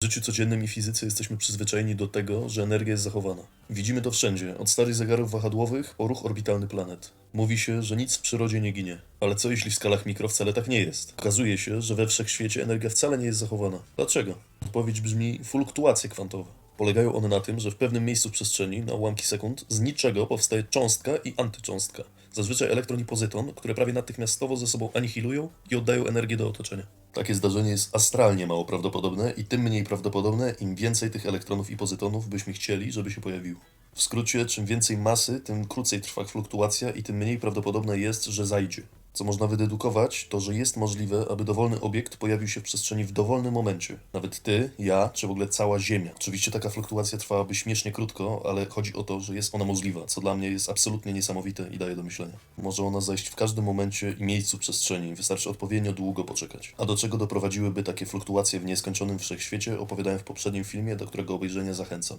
W życiu codziennym i fizyce jesteśmy przyzwyczajeni do tego, że energia jest zachowana. Widzimy to wszędzie, od starych zegarów wahadłowych po ruch orbitalny planet. Mówi się, że nic w przyrodzie nie ginie. Ale co jeśli w skalach mikro wcale tak nie jest? Okazuje się, że we wszechświecie energia wcale nie jest zachowana. Dlaczego? Odpowiedź brzmi fluktuacje kwantowe. Polegają one na tym, że w pewnym miejscu w przestrzeni, na ułamki sekund, z niczego powstaje cząstka i antycząstka. Zazwyczaj elektron i pozyton, które prawie natychmiastowo ze sobą anihilują i oddają energię do otoczenia. Takie zdarzenie jest astralnie mało prawdopodobne i tym mniej prawdopodobne, im więcej tych elektronów i pozytonów byśmy chcieli, żeby się pojawiło. W skrócie, czym więcej masy, tym krócej trwa fluktuacja i tym mniej prawdopodobne jest, że zajdzie. Co można wydedukować, to że jest możliwe, aby dowolny obiekt pojawił się w przestrzeni w dowolnym momencie. Nawet ty, ja, czy w ogóle cała Ziemia. Oczywiście taka fluktuacja trwałaby śmiesznie krótko, ale chodzi o to, że jest ona możliwa, co dla mnie jest absolutnie niesamowite i daje do myślenia. Może ona zajść w każdym momencie i miejscu przestrzeni, wystarczy odpowiednio długo poczekać. A do czego doprowadziłyby takie fluktuacje w nieskończonym wszechświecie, opowiadałem w poprzednim filmie, do którego obejrzenia zachęcam.